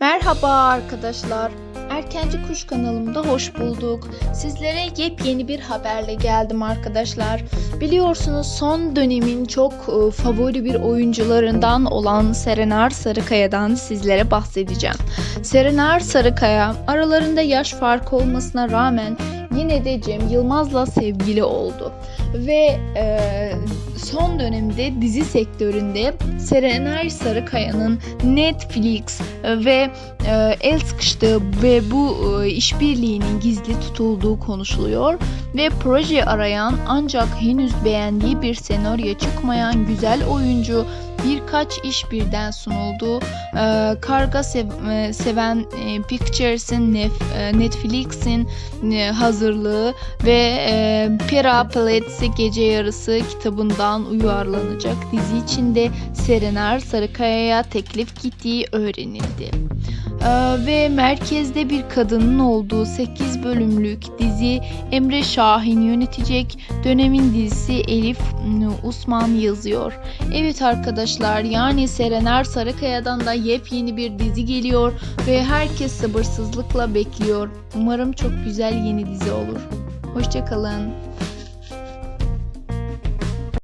Merhaba arkadaşlar. Erkenci Kuş kanalımda hoş bulduk. Sizlere yepyeni bir haberle geldim arkadaşlar. Biliyorsunuz son dönemin çok e, favori bir oyuncularından olan Serenay Sarıkaya'dan sizlere bahsedeceğim. Serenay Sarıkaya aralarında yaş farkı olmasına rağmen yine de Cem Yılmaz'la sevgili oldu. Ve e, son dönemde dizi sektöründe Serenay Sarıkaya'nın Netflix ve e, el sıkıştığı ve bu e, işbirliğinin gizli tutulduğu konuşuluyor ve proje arayan ancak henüz beğendiği bir senaryo çıkmayan güzel oyuncu birkaç iş birden sunuldu. E, Karga sev- e, seven e, Pictures'in Nef- e, Netflix'in e, hazırlığı ve e, Pera Paletsi Gece Yarısı kitabından uyarlanacak dizi içinde Serenay Sarıkaya'ya teklif gittiği öğrenildi. Ee, ve merkezde bir kadının olduğu 8 bölümlük dizi Emre Şahin yönetecek. Dönemin dizisi Elif Usman yazıyor. Evet arkadaşlar yani Serenay Sarıkaya'dan da yepyeni bir dizi geliyor ve herkes sabırsızlıkla bekliyor. Umarım çok güzel yeni dizi olur. Hoşçakalın.